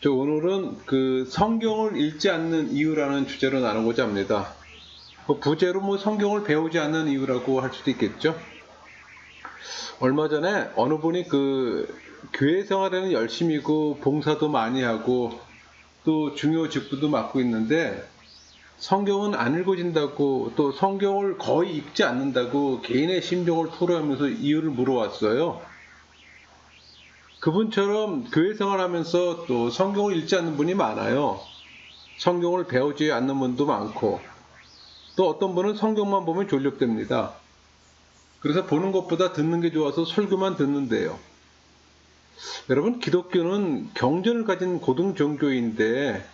저 오늘은 그 성경을 읽지 않는 이유라는 주제로 나누고자 합니다. 뭐 부제로 뭐 성경을 배우지 않는 이유라고 할 수도 있겠죠. 얼마 전에 어느 분이 그 교회 생활에는 열심이고 봉사도 많이 하고 또 중요 직분도 맡고 있는데 성경은 안 읽어진다고 또 성경을 거의 읽지 않는다고 개인의 심정을 토로하면서 이유를 물어왔어요. 그분처럼 교회 생활하면서 또 성경을 읽지 않는 분이 많아요. 성경을 배우지 않는 분도 많고 또 어떤 분은 성경만 보면 졸립됩니다. 그래서 보는 것보다 듣는 게 좋아서 설교만 듣는데요. 여러분 기독교는 경전을 가진 고등 종교인데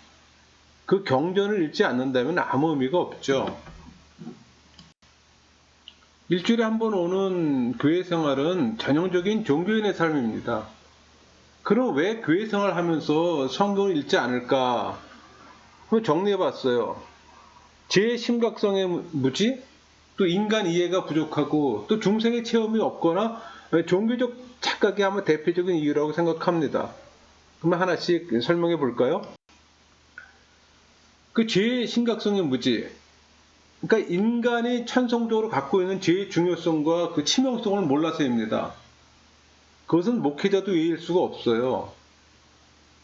그 경전을 읽지 않는다면 아무 의미가 없죠. 일주일에 한 번 오는 교회 생활은 전형적인 종교인의 삶입니다. 그럼 왜 교회 생활 하면서 성경을 읽지 않을까? 정리해 봤어요. 제 심각성의 무지, 또 인간 이해가 부족하고, 또 중생의 체험이 없거나, 종교적 착각이 아마 대표적인 이유라고 생각합니다. 그러면 하나씩 설명해 볼까요? 그 죄의 심각성의 무지, 그러니까 인간이 천성적으로 갖고 있는 죄의 중요성과 그 치명성을 몰라서입니다. 그것은 목회자도 이해할 수가 없어요.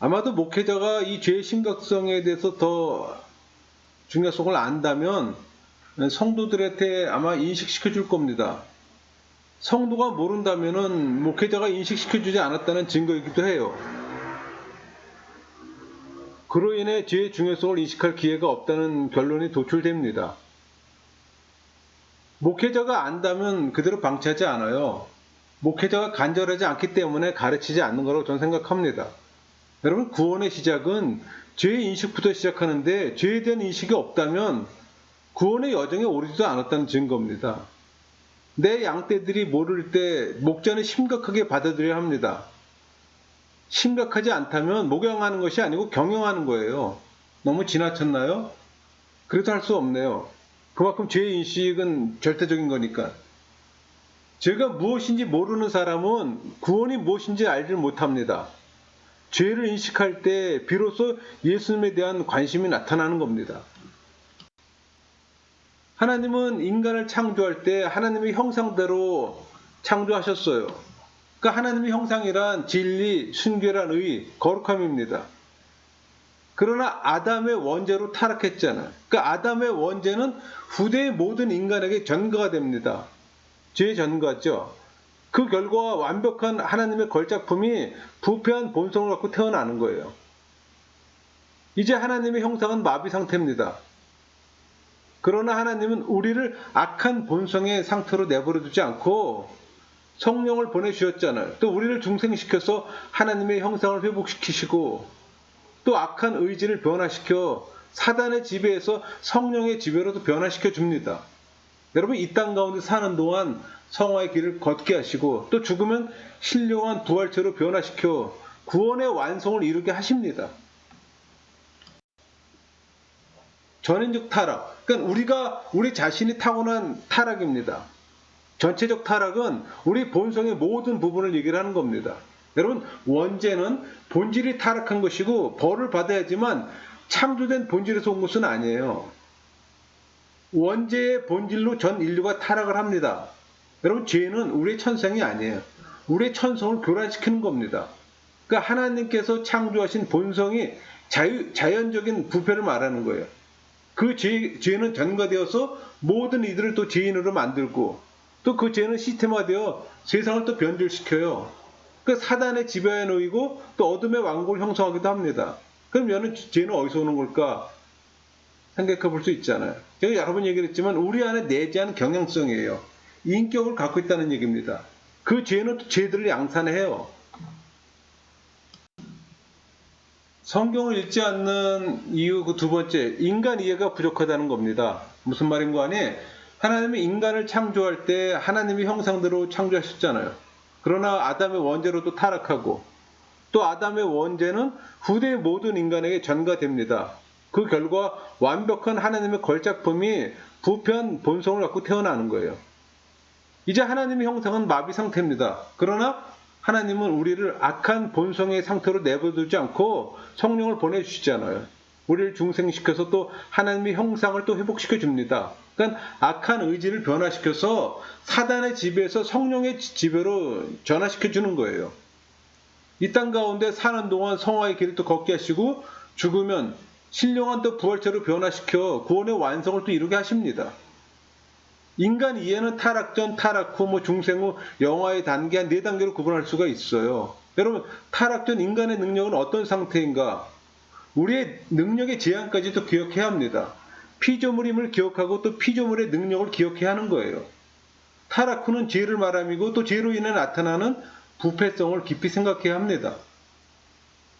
아마도 목회자가 이 죄의 심각성에 대해서 더 중요성을 안다면 성도들한테 아마 인식시켜 줄 겁니다. 성도가 모른다면은 목회자가 인식시켜 주지 않았다는 증거이기도 해요. 그로 인해 죄의 중요성을 인식할 기회가 없다는 결론이 도출됩니다. 목회자가 안다면 그대로 방치하지 않아요. 목회자가 간절하지 않기 때문에 가르치지 않는 거라고 저는 생각합니다. 여러분, 구원의 시작은 죄의 인식부터 시작하는데 죄에 대한 인식이 없다면 구원의 여정에 오르지도 않았다는 증거입니다. 내 양떼들이 모를 때 목자는 심각하게 받아들여야 합니다. 심각하지 않다면 목양하는 것이 아니고 경영하는 거예요. 너무 지나쳤나요? 그래도 할 수 없네요. 그만큼 죄의 인식은 절대적인 거니까. 죄가 무엇인지 모르는 사람은 구원이 무엇인지 알지 못합니다. 죄를 인식할 때 비로소 예수님에 대한 관심이 나타나는 겁니다. 하나님은 인간을 창조할 때 하나님의 형상대로 창조하셨어요. 그러니까 하나님의 형상이란 진리, 순결한 의, 거룩함입니다. 그러나 아담의 원죄로 타락했잖아요. 그러니까 아담의 원죄는 후대의 모든 인간에게 전가가 됩니다. 죄의 전가죠. 그 결과 완벽한 하나님의 걸작품이 부패한 본성을 갖고 태어나는 거예요. 이제 하나님의 형상은 마비 상태입니다. 그러나 하나님은 우리를 악한 본성의 상태로 내버려 두지 않고 성령을 보내주셨잖아요. 또 우리를 중생시켜서 하나님의 형상을 회복시키시고 또 악한 의지를 변화시켜 사단의 지배에서 성령의 지배로도 변화시켜 줍니다. 여러분 이 땅 가운데 사는 동안 성화의 길을 걷게 하시고 또 죽으면 신령한 부활체로 변화시켜 구원의 완성을 이루게 하십니다. 전인적 타락. 그러니까 우리가 우리 자신이 타고난 타락입니다. 전체적 타락은 우리 본성의 모든 부분을 얘기를 하는 겁니다. 여러분 원죄는 본질이 타락한 것이고 벌을 받아야지만 창조된 본질에서 온 것은 아니에요. 원죄의 본질로 전 인류가 타락을 합니다. 여러분 죄는 우리의 천성이 아니에요. 우리의 천성을 교란시키는 겁니다. 그러니까 하나님께서 창조하신 본성이 자유, 자연적인 부패를 말하는 거예요. 그 죄, 죄는 전가되어서 모든 이들을 또 죄인으로 만들고 또 그 죄는 시스템화되어 세상을 또 변질시켜요. 그 사단의 지배에 놓이고 또 어둠의 왕국을 형성하기도 합니다. 그러면 죄는 어디서 오는 걸까 생각해 볼 수 있잖아요. 제가 여러 번 얘기를 했지만 우리 안에 내재한 경향성이에요. 인격을 갖고 있다는 얘기입니다. 그 죄는 또 죄들을 양산해요. 성경을 읽지 않는 이유 그 두 번째, 인간 이해가 부족하다는 겁니다. 무슨 말인 거 아니? 하나님이 인간을 창조할 때 하나님의 형상대로 창조하셨잖아요. 그러나 아담의 원죄로도 타락하고 또 아담의 원죄는 후대 모든 인간에게 전가됩니다. 그 결과 완벽한 하나님의 걸작품이 부패한 본성을 갖고 태어나는 거예요. 이제 하나님의 형상은 마비 상태입니다. 그러나 하나님은 우리를 악한 본성의 상태로 내버려두지 않고 성령을 보내주시잖아요. 우리를 중생시켜서 또 하나님의 형상을 또 회복시켜 줍니다. 그러니까 악한 의지를 변화시켜서 사단의 지배에서 성령의 지배로 전환시켜 주는 거예요. 이 땅 가운데 사는 동안 성화의 길을 또 걷게 하시고 죽으면 신령한 또 부활체로 변화시켜 구원의 완성을 또 이루게 하십니다. 인간 이해는 타락 전, 타락 후, 뭐 중생 후, 영화의 단계 한 네 단계로 구분할 수가 있어요. 여러분, 타락 전 인간의 능력은 어떤 상태인가? 우리의 능력의 제한까지도 기억해야 합니다. 피조물임을 기억하고 또 피조물의 능력을 기억해야 하는 거예요. 타락 후는 죄를 말함이고 또 죄로 인해 나타나는 부패성을 깊이 생각해야 합니다.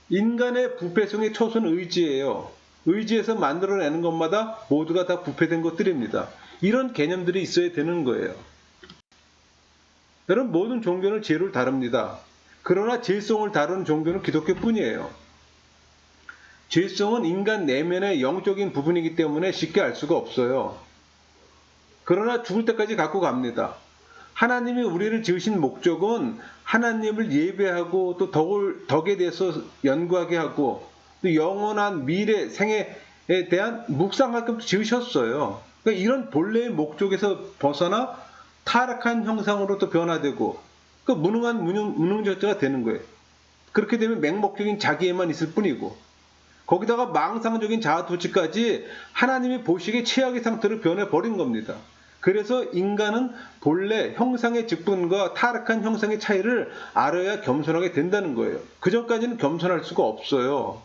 인간의 부패성의 초선 의지예요. 의지에서 만들어내는 것마다 모두가 다 부패된 것들입니다. 이런 개념들이 있어야 되는 거예요. 여러분 모든 종교는 죄를 다룹니다. 그러나 죄성을 다루는 종교는 기독교뿐이에요. 죄성은 인간 내면의 영적인 부분이기 때문에 쉽게 알 수가 없어요. 그러나 죽을 때까지 갖고 갑니다. 하나님이 우리를 지으신 목적은 하나님을 예배하고 또 덕을, 덕에 대해서 연구하게 하고 또 영원한 미래 생애에 대한 묵상하게끔 지으셨어요. 그러니까 이런 본래의 목적에서 벗어나 타락한 형상으로 또 변화되고 그 무능한 무능, 무능자가 되는 거예요. 그렇게 되면 맹목적인 자기에만 있을 뿐이고 거기다가 망상적인 자아 도취까지 하나님이 보시기에 최악의 상태로 변해버린 겁니다. 그래서 인간은 본래 형상의 직분과 타락한 형상의 차이를 알아야 겸손하게 된다는 거예요. 그 전까지는 겸손할 수가 없어요.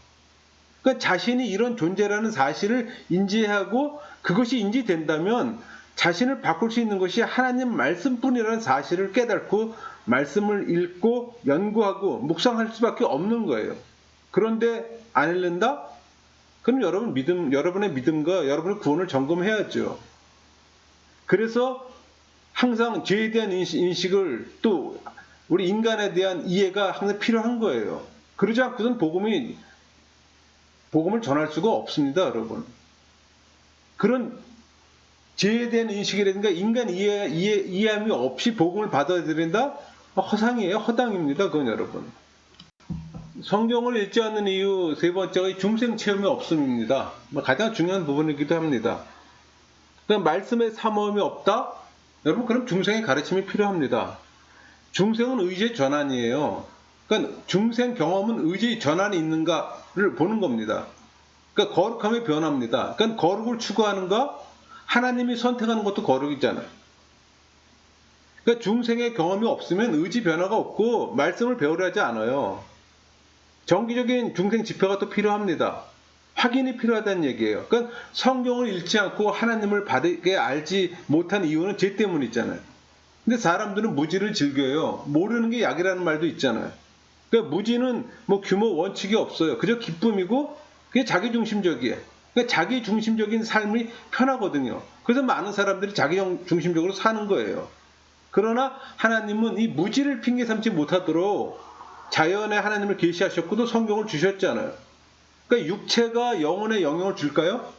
그러니까 자신이 이런 존재라는 사실을 인지하고 그것이 인지된다면 자신을 바꿀 수 있는 것이 하나님 말씀뿐이라는 사실을 깨닫고 말씀을 읽고 연구하고 묵상할 수밖에 없는 거예요. 그런데 안 읽는다? 그럼 여러분 믿음, 여러분의 믿음과 여러분의 구원을 점검해야죠. 그래서 항상 죄에 대한 인식을 또 우리 인간에 대한 이해가 항상 필요한 거예요. 그러지 않고선 복음이 복음을 전할 수가 없습니다, 여러분. 그런 대한 인식이라든가 인간 이해, 이해, 이해함이 없이 복음을 받아들인다? 허상이에요. 허당입니다. 그건 여러분. 성경을 읽지 않는 이유 세 번째가 중생 체험이 없음입니다. 뭐 가장 중요한 부분이기도 합니다. 그러니까 말씀에 사모함이 없다? 여러분 그럼 중생의 가르침이 필요합니다. 중생은 의지의 전환이에요. 그러니까 중생 경험은 의지의 전환이 있는가를 보는 겁니다. 그러니까 거룩함의 변화입니다. 그러니까 거룩을 추구하는가? 하나님이 선택하는 것도 거룩이잖아요. 그러니까 중생의 경험이 없으면 의지 변화가 없고 말씀을 배우려 하지 않아요. 정기적인 중생 집회가 또 필요합니다. 확인이 필요하다는 얘기예요. 그러니까 성경을 읽지 않고 하나님을 바르게 알지 못한 이유는 죄 때문이잖아요. 근데 사람들은 무지를 즐겨요. 모르는 게 약이라는 말도 있잖아요. 그러니까 무지는 뭐 규모 원칙이 없어요. 그저 기쁨이고 그게 자기 중심적이에요. 그러니까 자기 중심적인 삶이 편하거든요. 그래서 많은 사람들이 자기 중심적으로 사는 거예요. 그러나 하나님은 이 무지를 핑계 삼지 못하도록 자연에 하나님을 계시하셨고 도 성경을 주셨잖아요. 그러니까 육체가 영혼에 영향을 줄까요?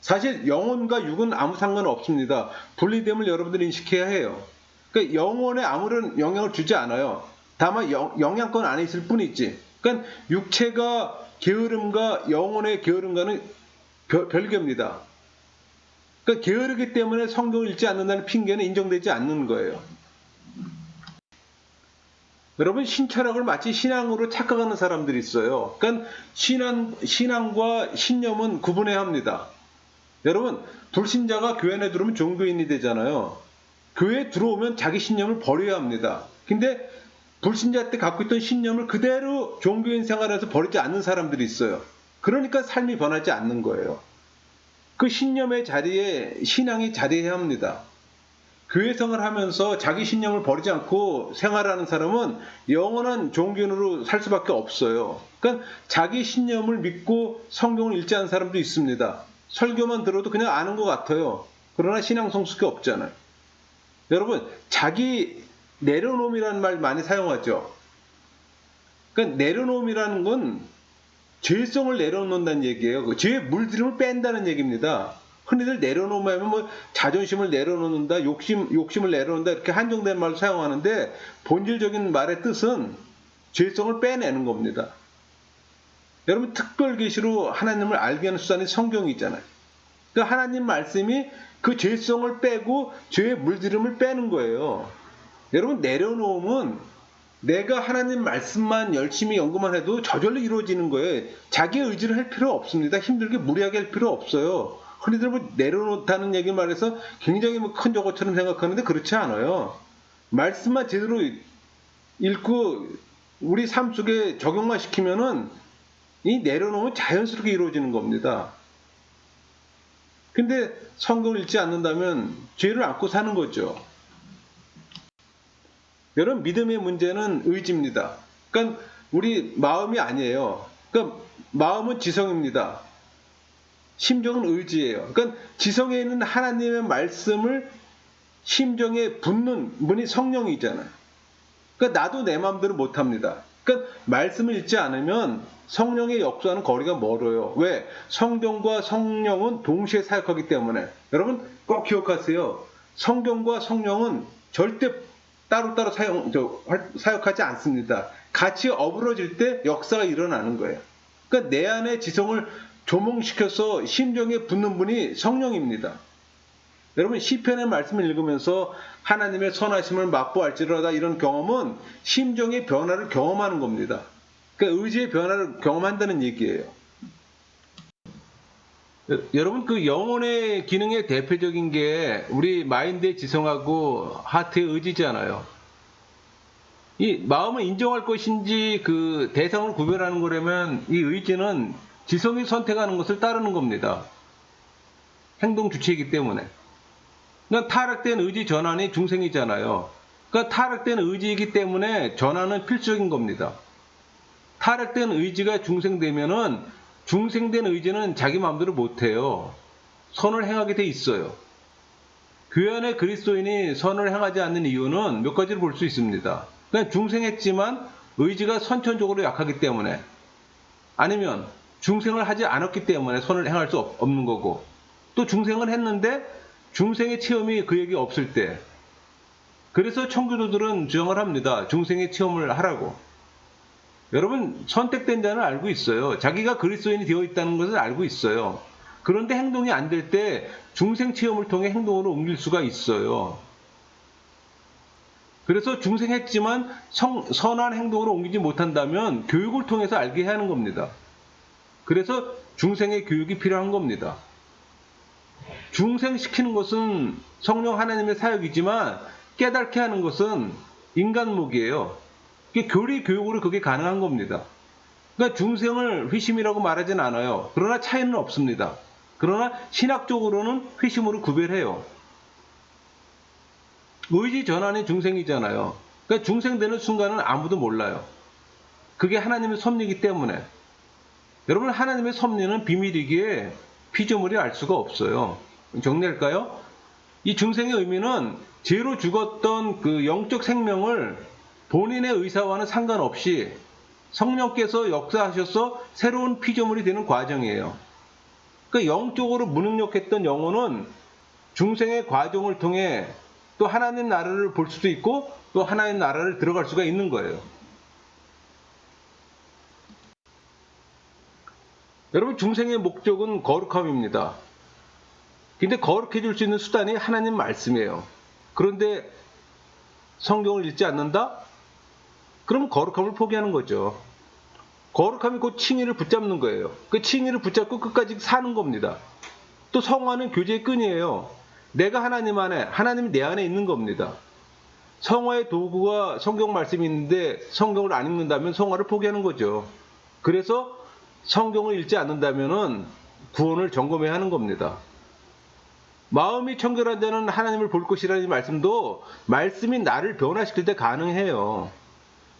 사실 영혼과 육은 아무 상관 없습니다. 분리됨을 여러분들이 인식해야 해요. 그러니까 영혼에 아무런 영향을 주지 않아요. 다만 영, 영향권 안에 있을 뿐이지. 그러니까 육체가 게으름과 영혼의 게으름과는 별, 별개입니다. 그러니까 게으르기 때문에 성경을 읽지 않는다는 핑계는 인정되지 않는 거예요. 여러분 신철학을 마치 신앙으로 착각하는 사람들이 있어요. 그러니까 신앙 신앙과 신념은 구분해야 합니다. 여러분 불신자가 교회 안에 들어오면 종교인이 되잖아요. 교회에 들어오면 자기 신념을 버려야 합니다. 근데 불신자 때 갖고 있던 신념을 그대로 종교인 생활에서 버리지 않는 사람들이 있어요. 그러니까 삶이 변하지 않는 거예요. 그 신념의 자리에 신앙이 자리해야 합니다. 교회 생활을 하면서 자기 신념을 버리지 않고 생활하는 사람은 영원한 종교인으로 살 수밖에 없어요. 그러니까 자기 신념을 믿고 성경을 읽지 않은 사람도 있습니다. 설교만 들어도 그냥 아는 것 같아요. 그러나 신앙 성숙이 없잖아요. 여러분, 자기 내려놓음이라는 말 많이 사용하죠. 그러니까 내려놓음이라는 건 죄성을 내려놓는다는 얘기예요. 그 죄의 물들임을 뺀다는 얘기입니다. 흔히들 내려놓으면 뭐 자존심을 내려놓는다, 욕심, 욕심을 내려놓는다 이렇게 한정된 말을 사용하는데 본질적인 말의 뜻은 죄성을 빼내는 겁니다. 여러분 특별 계시로 하나님을 알게 하는 수단이 성경이잖아요. 그 하나님 말씀이 그 죄성을 빼고 죄의 물들임을 빼는 거예요. 여러분 내려놓으면 내가 하나님 말씀만 열심히 연구만 해도 저절로 이루어지는 거예요. 자기 의지를 할 필요 없습니다. 힘들게 무리하게 할 필요 없어요. 흔히들 뭐 내려놓다는 얘기 말해서 굉장히 뭐 큰 저것처럼 생각하는데 그렇지 않아요. 말씀만 제대로 읽고 우리 삶 속에 적용만 시키면은 이 내려놓으면 자연스럽게 이루어지는 겁니다. 근데 성경을 읽지 않는다면 죄를 안고 사는 거죠. 여러분 믿음의 문제는 의지입니다. 그러니까 우리 마음이 아니에요. 그러니까 마음은 지성입니다. 심정은 의지예요. 그러니까 지성에 있는 하나님의 말씀을 심정에 붙는 분이 성령이잖아요. 그러니까 나도 내 마음대로 못합니다. 그러니까 말씀을 읽지 않으면 성령의 역사는 거리가 멀어요. 왜? 성경과 성령은 동시에 사역하기 때문에. 여러분 꼭 기억하세요. 성경과 성령은 절대 따로따로 사용, 저, 활- 사역하지 않습니다. 같이 어우러질 때 역사가 일어나는 거예요. 그러니까 내 안의 지성을 조몽시켜서 심정에 붙는 분이 성령입니다. 여러분 시편의 말씀을 읽으면서 하나님의 선하심을 맛보알지로다 이런 경험은 심정의 변화를 경험하는 겁니다. 그러니까 의지의 변화를 경험한다는 얘기예요. 여- 여러분 그 영혼의 기능의 대표적인 게 우리 마인드의 지성하고 하트의 의지잖아요. 이 마음을 인정할 것인지 그 대상을 구별하는 거라면 이 의지는 지성이 선택하는 것을 따르는 겁니다. 행동 주체이기 때문에. 그러니까 타락된 의지 전환이 중생이잖아요. 그러니까 타락된 의지이기 때문에 전환은 필수적인 겁니다. 타락된 의지가 중생되면은 중생된 의지는 자기 마음대로 못해요. 선을 행하게 돼 있어요. 교회 안에 그리스도인이 선을 행하지 않는 이유는 몇 가지를 볼 수 있습니다. 그냥 중생했지만 의지가 선천적으로 약하기 때문에 아니면 중생을 하지 않았기 때문에 선을 행할 수 없- 없는 거고 또 중생을 했는데 중생의 체험이 그에게 없을 때 그래서 청교도들은 주장을 합니다. 중생의 체험을 하라고. 여러분 선택된 자는 알고 있어요. 자기가 그리스도인이 되어 있다는 것을 알고 있어요. 그런데 행동이 안 될 때 중생 체험을 통해 행동으로 옮길 수가 있어요. 그래서 중생했지만 성- 선한 행동으로 옮기지 못한다면 교육을 통해서 알게 하는 겁니다. 그래서 중생의 교육이 필요한 겁니다. 중생시키는 것은 성령 하나님의 사역이지만 깨닫게 하는 것은 인간목이에요. 교리 교육으로 그게 가능한 겁니다. 그러니까 중생을 회심이라고 말하진 않아요. 그러나 차이는 없습니다. 그러나 신학적으로는 회심으로 구별해요. 의지 전환이 중생이잖아요. 그러니까 중생되는 순간은 아무도 몰라요. 그게 하나님의 섭리이기 때문에. 여러분 하나님의 섭리는 비밀이기에 피조물이 알 수가 없어요. 정리할까요? 이 중생의 의미는 죄로 죽었던 그 영적 생명을 본인의 의사와는 상관없이 성령께서 역사하셔서 새로운 피조물이 되는 과정이에요. 그 영적으로 무능력했던 영혼은 중생의 과정을 통해 또 하나님 나라를 볼 수도 있고 또 하나님 나라를 들어갈 수가 있는 거예요. 여러분 중생의 목적은 거룩함입니다. 근데 거룩해질 수 있는 수단이 하나님 말씀이에요. 그런데 성경을 읽지 않는다? 그럼 거룩함을 포기하는 거죠. 거룩함이 곧 칭의를 붙잡는 거예요. 그 칭의를 붙잡고 끝까지 사는 겁니다. 또 성화는 교제의 끈이에요. 내가 하나님 안에, 하나님이 내 안에 있는 겁니다. 성화의 도구가 성경 말씀이 있는데 성경을 안 읽는다면 성화를 포기하는 거죠. 그래서 성경을 읽지 않는다면 구원을 점검해야 하는 겁니다. 마음이 청결한 자는 하나님을 볼 것이라는 이 말씀도 말씀이 나를 변화시킬 때 가능해요.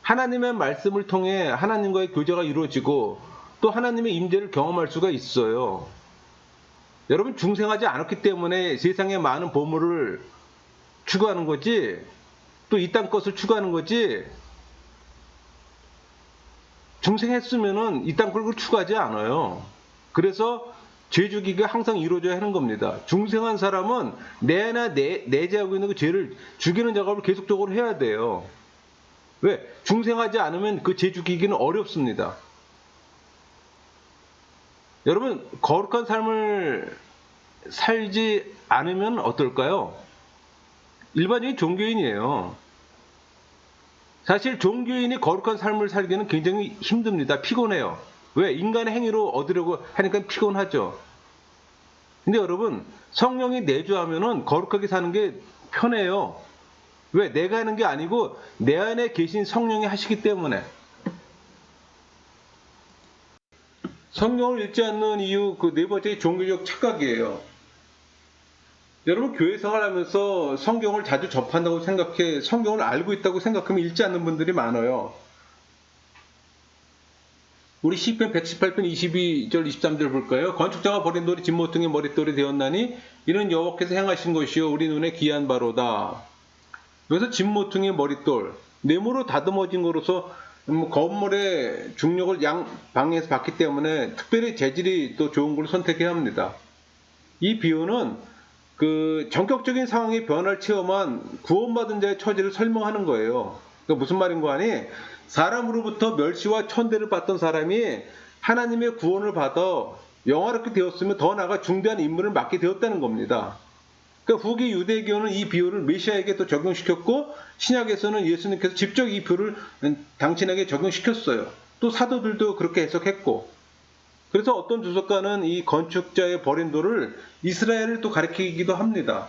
하나님의 말씀을 통해 하나님과의 교제가 이루어지고 또 하나님의 임재를 경험할 수가 있어요. 여러분 중생하지 않았기 때문에 세상에 많은 보물을 추구하는 거지 또 이 땅 것을 추구하는 거지 중생했으면은 이땅걸 추구하지 않아요. 그래서 죄 죽이가 항상 이루어져야 하는 겁니다. 중생한 사람은 내나 내, 내재하고 있는 그 죄를 죽이는 작업을 계속적으로 해야 돼요. 왜? 중생하지 않으면 그죄 죽이기는 어렵습니다. 여러분, 거룩한 삶을 살지 않으면 어떨까요? 일반적인 종교인이에요. 사실 종교인이 거룩한 삶을 살기는 굉장히 힘듭니다. 피곤해요. 왜? 인간의 행위로 얻으려고 하니까 피곤하죠. 근데 여러분, 성령이 내주하면은 거룩하게 사는 게 편해요. 왜? 내가 하는 게 아니고 내 안에 계신 성령이 하시기 때문에. 성령을 읽지 않는 이유 그 네 번째 종교적 착각이에요. 여러분 교회 생활하면서 성경을 자주 접한다고 생각해 성경을 알고 있다고 생각하면 읽지 않는 분들이 많아요. 우리 시편 118편 22절 23절 볼까요? 건축자가 버린 돌이 진모퉁이 머릿돌이 되었나니 이는 여호와께서 행하신 것이요 우리 눈에 귀한 바로다. 여기서 진모퉁이 머릿돌 네모로 다듬어진 거로서 뭐 건물의 중력을 양 방에서 받기 때문에 특별히 재질이 또 좋은 걸 선택해야 합니다. 이 비유는 그 전격적인 상황의 변화를 체험한 구원받은 자의 처지를 설명하는 거예요. 그러니까 무슨 말인 거 아니? 사람으로부터 멸시와 천대를 받던 사람이 하나님의 구원을 받아 영화롭게 되었으면 더 나아가 중대한 임무를 맡게 되었다는 겁니다. 그러니까 후기 유대교는 이 비유를 메시아에게 또 적용시켰고 신약에서는 예수님께서 직접 이 비유를 당신에게 적용시켰어요. 또 사도들도 그렇게 해석했고 그래서 어떤 주석가는 이 건축자의 버린 돌을 이스라엘을 또 가리키기도 합니다.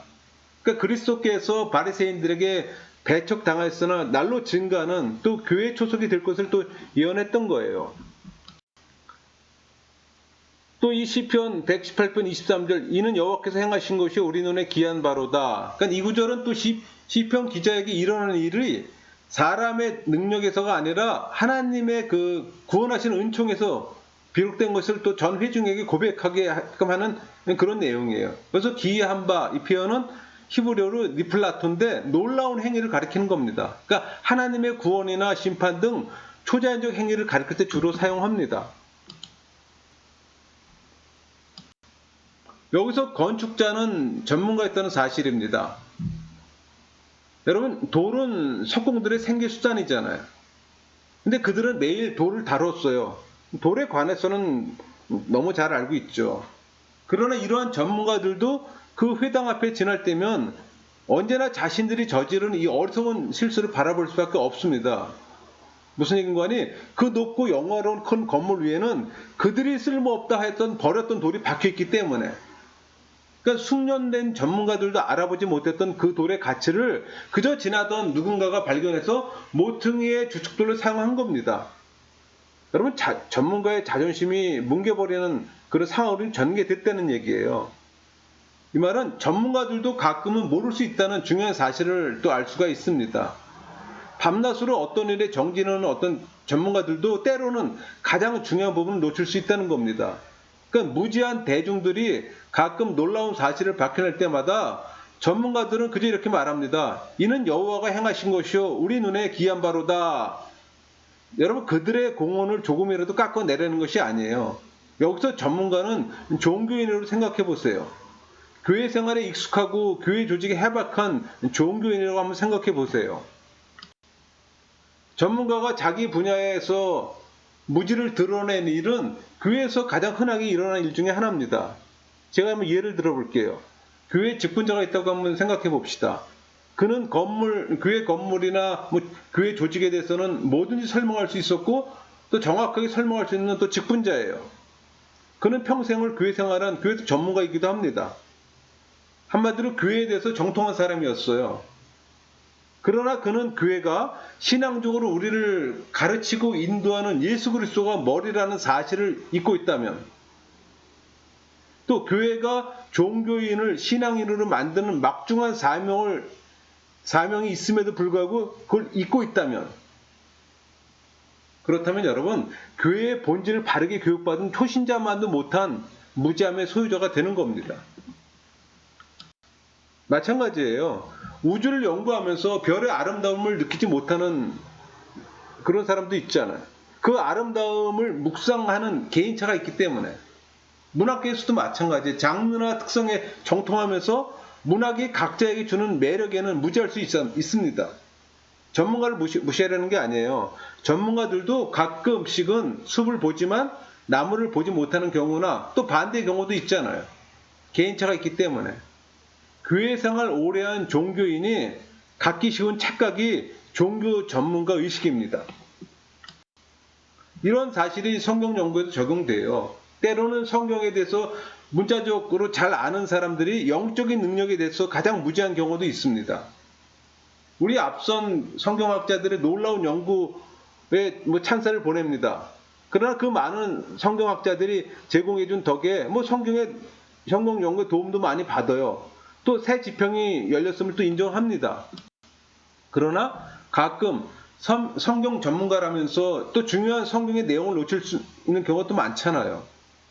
그러니까 그리스도께서 바리새인들에게 배척당하였으나 날로 증가는 또 교회 초석이 될 것을 또 예언했던 거예요. 또 이 시편 118편 23절 이는 여호와께서 행하신 것이 우리 눈에 귀한 바로다. 그러니까 이 구절은 또 시, 시편 기자에게 일어나는 일이 사람의 능력에서가 아니라 하나님의 그 구원하시는 은총에서 비록된 것을 또 전 회중에게 고백하게 하는 그런 내용이에요. 그래서 기이한 바 이 표현은 히브리어로 니플라토인데 놀라운 행위를 가리키는 겁니다. 그러니까 하나님의 구원이나 심판 등 초자연적 행위를 가리킬 때 주로 사용합니다. 여기서 건축자는 전문가였다는 사실입니다. 여러분, 돌은 석공들의 생계 수단이잖아요. 근데 그들은 매일 돌을 다뤘어요. 돌에 관해서는 너무 잘 알고 있죠. 그러나 이러한 전문가들도 그 회당 앞에 지날 때면 언제나 자신들이 저지른 이 어리석은 실수를 바라볼 수밖에 없습니다. 무슨 얘기인가 하니 그 높고 영화로운 큰 건물 위에는 그들이 쓸모없다 했던 버렸던 돌이 박혀있기 때문에 그러니까 숙련된 전문가들도 알아보지 못했던 그 돌의 가치를 그저 지나던 누군가가 발견해서 모퉁이의 주축돌을 사용한 겁니다. 여러분 자, 전문가의 자존심이 뭉개버리는 그런 상황으로 전개됐다는 얘기예요. 이 말은 전문가들도 가끔은 모를 수 있다는 중요한 사실을 또 알 수가 있습니다. 밤낮으로 어떤 일에 정진하는 어떤 전문가들도 때로는 가장 중요한 부분을 놓칠 수 있다는 겁니다. 그러니까 무지한 대중들이 가끔 놀라운 사실을 밝혀낼 때마다 전문가들은 그저 이렇게 말합니다. 이는 여호와가 행하신 것이요 우리 눈에 귀한 바로다. 여러분 그들의 공헌을 조금이라도 깎아내려는 것이 아니에요. 여기서 전문가는 종교인으로 생각해 보세요. 교회 생활에 익숙하고 교회 조직에 해박한 종교인이라고 한번 생각해 보세요. 전문가가 자기 분야에서 무지를 드러낸 일은 교회에서 가장 흔하게 일어나는 일 중에 하나입니다. 제가 한번 예를 들어 볼게요. 교회 직분자가 있다고 한번 생각해 봅시다. 그는 건물, 교회 건물이나 뭐 교회 조직에 대해서는 뭐든지 설명할 수 있었고 또 정확하게 설명할 수 있는 또 직분자예요. 그는 평생을 교회 생활한 교회 전문가이기도 합니다. 한마디로 교회에 대해서 정통한 사람이었어요. 그러나 그는 교회가 신앙적으로 우리를 가르치고 인도하는 예수 그리스도가 머리라는 사실을 잊고 있다면 또 교회가 종교인을 신앙인으로 만드는 막중한 사명을 사명이 있음에도 불구하고 그걸 잊고 있다면 그렇다면 여러분 교회의 본질을 바르게 교육받은 초신자만도 못한 무지함의 소유자가 되는 겁니다. 마찬가지예요. 우주를 연구하면서 별의 아름다움을 느끼지 못하는 그런 사람도 있잖아요. 그 아름다움을 묵상하는 개인차가 있기 때문에 문학계에서도 마찬가지예요. 장르나 특성에 정통하면서 문학이 각자에게 주는 매력에는 무지할 수 있, 있습니다. 전문가를 무시, 무시하려는 게 아니에요. 전문가들도 가끔씩은 숲을 보지만 나무를 보지 못하는 경우나 또 반대의 경우도 있잖아요. 개인차가 있기 때문에. 교회 생활 오래한 종교인이 갖기 쉬운 착각이 종교 전문가 의식입니다. 이런 사실이 성경 연구에도 적용돼요. 때로는 성경에 대해서 문자적으로 잘 아는 사람들이 영적인 능력에 대해서 가장 무지한 경우도 있습니다. 우리 앞선 성경학자들의 놀라운 연구에 뭐 찬사를 보냅니다. 그러나 그 많은 성경학자들이 제공해준 덕에 뭐 성경의 성경 연구에 도움도 많이 받아요. 또 새 지평이 열렸음을 또 인정합니다. 그러나 가끔 성, 성경 전문가라면서 또 중요한 성경의 내용을 놓칠 수 있는 경우도 많잖아요.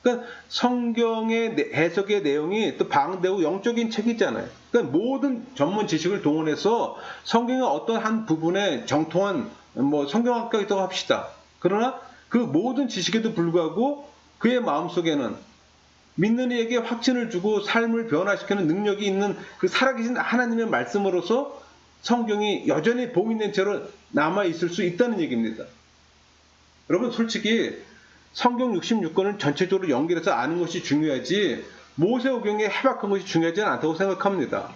그러니까 성경의 내- 해석의 내용이 또 방대고 영적인 책이잖아요. 그러니까 모든 전문 지식을 동원해서 성경의 어떤 한 부분에 정통한 뭐 성경학가 있다고 합시다. 그러나 그 모든 지식에도 불구하고 그의 마음속에는 믿는 이에게 확신을 주고 삶을 변화시키는 능력이 있는 그 살아계신 하나님의 말씀으로서 성경이 여전히 봉인된 채로 남아 있을 수 있다는 얘기입니다. 여러분 솔직히 성경 66권을 전체적으로 연결해서 아는 것이 중요하지 모세오경에 해박한 것이 중요하지 않다고 생각합니다.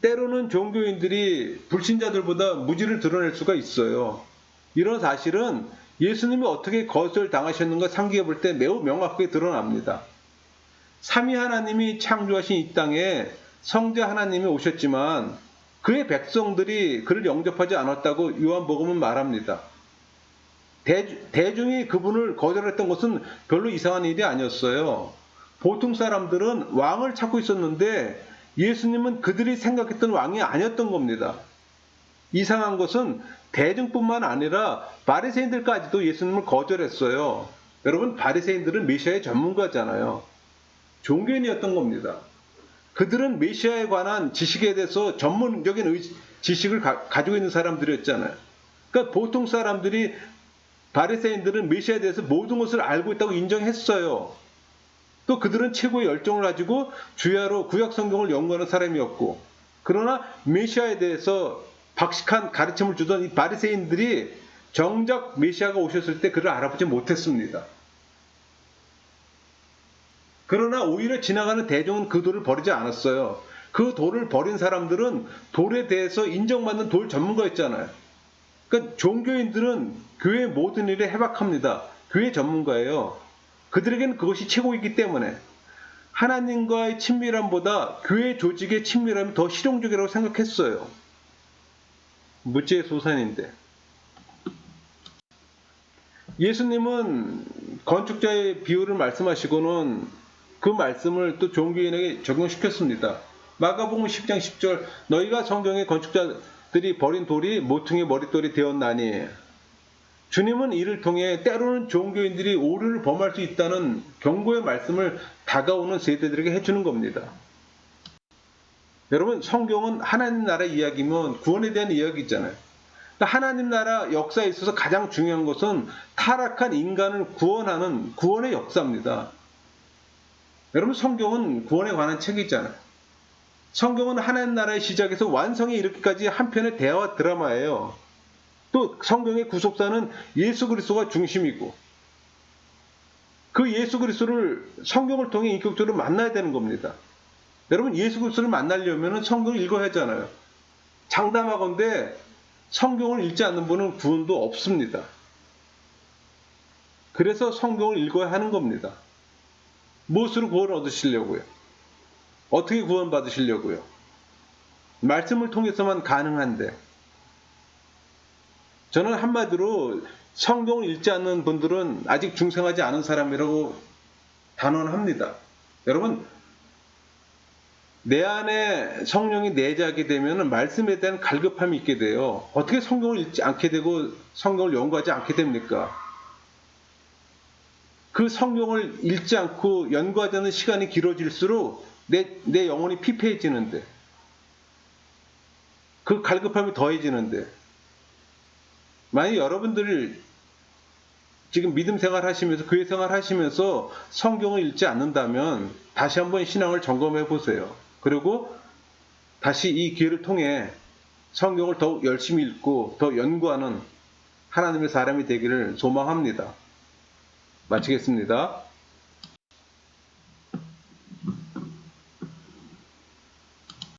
때로는 종교인들이 불신자들보다 무지를 드러낼 수가 있어요. 이런 사실은 예수님이 어떻게 거절 당하셨는가 상기해 볼 때 매우 명확하게 드러납니다. 삼위 하나님이 창조하신 이 땅에 성자 하나님이 오셨지만 그의 백성들이 그를 영접하지 않았다고 요한복음은 말합니다. 대, 대중이 그분을 거절했던 것은 별로 이상한 일이 아니었어요. 보통 사람들은 왕을 찾고 있었는데 예수님은 그들이 생각했던 왕이 아니었던 겁니다. 이상한 것은 대중뿐만 아니라 바리새인들까지도 예수님을 거절했어요. 여러분 바리새인들은 메시아의 전문가잖아요. 종교인이었던 겁니다. 그들은 메시아에 관한 지식에 대해서 전문적인 의- 지식을 가, 지고 있는 사람들이었잖아요. 그러니까 보통 사람들이 바리새인들은 메시아에 대해서 모든 것을 알고 있다고 인정했어요. 또 그들은 최고의 열정을 가지고 주야로 구약 성경을 연구하는 사람이었고 그러나 메시아에 대해서 박식한 가르침을 주던 이 바리새인들이 정작 메시아가 오셨을 때 그를 알아보지 못했습니다. 그러나 오히려 지나가는 대중은 그 돌을 버리지 않았어요. 그 돌을 버린 사람들은 돌에 대해서 인정받는 돌 전문가였잖아요. 그러니까 종교인들은 교회 모든 일에 해박합니다. 교회 전문가예요. 그들에게는 그것이 최고이기 때문에 하나님과의 친밀함보다 교회 조직의 친밀함이 더 실용적이라고 생각했어요. 무지의 소산인데. 예수님은 건축자의 비유를 말씀하시고는 그 말씀을 또 종교인에게 적용시켰습니다. 마가복음 10장 10절 너희가 성경의 건축자들이 버린 돌이 모퉁이 머릿돌이 되었나니 주님은 이를 통해 때로는 종교인들이 오류를 범할 수 있다는 경고의 말씀을 다가오는 세대들에게 해주는 겁니다. 여러분 성경은 하나님 나라 이야기면 구원에 대한 이야기잖아요. 하나님 나라 역사에 있어서 가장 중요한 것은 타락한 인간을 구원하는 구원의 역사입니다. 여러분 성경은 구원에 관한 책이잖아요. 성경은 하나님 나라의 시작에서 완성에 이르기까지 한 편의 대화 드라마예요. 또 성경의 구속사는 예수 그리스도가 중심이고 그 예수 그리스도를 성경을 통해 인격적으로 만나야 되는 겁니다. 여러분 예수 그리스도를 만나려면 성경을 읽어야 하잖아요. 장담하건대 성경을 읽지 않는 분은 구원도 없습니다. 그래서 성경을 읽어야 하는 겁니다. 무엇으로 구원을 얻으시려고요? 어떻게 구원 받으시려고요? 말씀을 통해서만 가능한데 저는 한마디로 성경을 읽지 않는 분들은 아직 중생하지 않은 사람이라고 단언합니다. 여러분 내 안에 성령이 내재하게 되면 말씀에 대한 갈급함이 있게 돼요. 어떻게 성경을 읽지 않게 되고 성경을 연구하지 않게 됩니까? 그 성경을 읽지 않고 연구하지 않는 시간이 길어질수록 내, 내 영혼이 피폐해지는데 그 갈급함이 더해지는데 만약 여러분들 지금 믿음 생활 하시면서 교회 생활 하시면서 성경을 읽지 않는다면 다시 한번 신앙을 점검해 보세요. 그리고 다시 이 기회를 통해 성경을 더욱 열심히 읽고 더 연구하는 하나님의 사람이 되기를 소망합니다. 마치겠습니다.